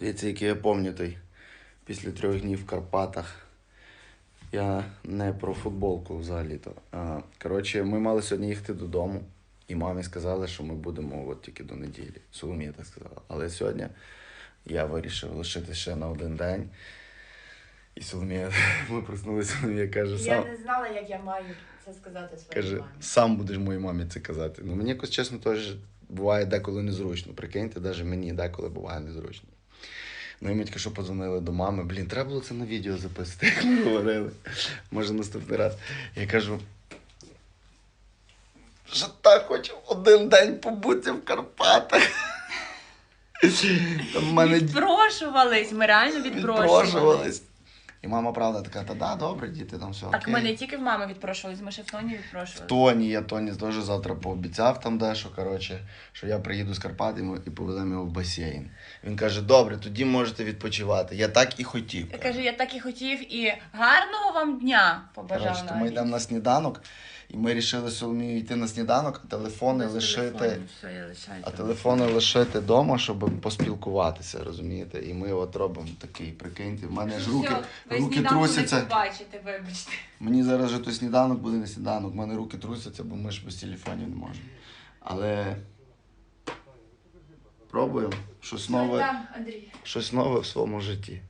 Дивіться, який я пам'ятаю після трьох днів в Карпатах. Я не про футболку взагалі-то. А, коротше, ми мали сьогодні їхати додому, і мамі сказали, що ми будемо от тільки до неділі. Соломія так сказала. Але сьогодні я вирішив лишити ще на один день. І Соломія, ми проснулися, Соломія каже, Я не знала, як я маю це сказати своїй каже, мамі. сам будеш моїй мамі це казати. Ну мені якось чесно теж буває деколи незручно. Прикиньте, навіть мені деколи буває незручно. Ну і ми тільки що подзвонили до мами. Блін, треба було це на відео записати, як ми говорили. Може наступний раз. Я кажу. Що так хочу один день побути в Карпатах. Там мене Відпрошувались, ми реально відпрошувались. відпрошувались. І мама, правда, така, та да, добре, діти, там все. Так окей. ми не тільки в мами відпрошувались, ми ще в Тоні відпрошувались. Тоні, я Тоні теж завтра пообіцяв там дещо, коротше, що я приїду з Карпат і повеземо його в басейн. Він каже: добре, тоді можете відпочивати. Я так і хотів. Я кажу, я так і хотів, і гарного вам дня побажав Коротше, то ми йдемо на сніданок, і ми вирішили Соломію йти на сніданок, а телефони Без лишити. телефонів, все, я лишаю А телефони лишити вдома, щоб поспілкуватися, розумієте? І ми от робимо такий, прикиньте, в мене ж руки, Все, руки сніданку трусяться. Не побачите, вибачте. Мені зараз же то сніданок буде не сніданок, в мене руки трусяться, бо ми ж без телефонів не можемо. Але пробуємо щось нове, Там, Андрій. щось нове в своєму житті.